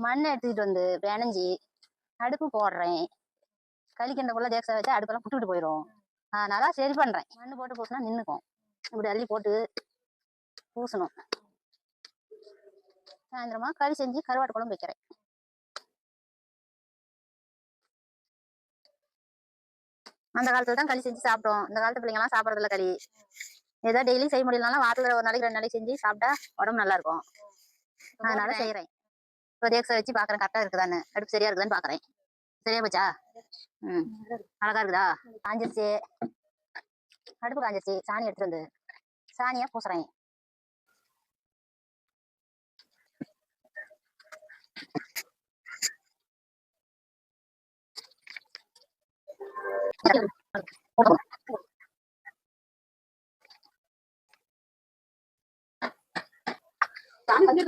மண்ணை எடுத்துக்கிட்டு வந்து பிணைஞ்சி அடுப்பு போடுறேன். களிக்கின்றக்குள்ள தேக்ஸா வச்சா அடுப்பெல்லாம் புட்டுக்கிட்டு போயிடும் அதனால சரி பண்றேன். மண்ணு போட்டு பூசினா நின்னுக்கும். இப்படி அள்ளி போட்டு பூசணும். சாயந்தரமா களி செஞ்சு கருவாட்டு குழம்பு வைக்கிறேன். அந்த காலத்துல தான் களி செஞ்சு சாப்பிட்டோம். இந்த காலத்து பிள்ளைங்க எல்லாம் சாப்பிடறது இல்ல களி. ஏதோ டெய்லி செய்ய முடியலனாலும் வாரத்துல ஒரு நாளைக்கு ரெண்டு நாளைக்கு செஞ்சு சாப்பிட்டா உடம்பு நல்லா இருக்கும். அதனால செய்யறேன் ஒரு எக்ஸை வச்சு பாக்குறேன் கரெக்டா இருக்குதான்னு. அடுப்பு சரியா இருக்குதான்னு பாக்குறேன் சரியா போச்சா? ம். அழகா இருக்குதா? காஞ்சிருச்சு. அடுப்பு காஞ்சிருச்சு. சாணி எடுத்துட்டு வந்து. சாணியா பூசுறேன். சாணி வந்து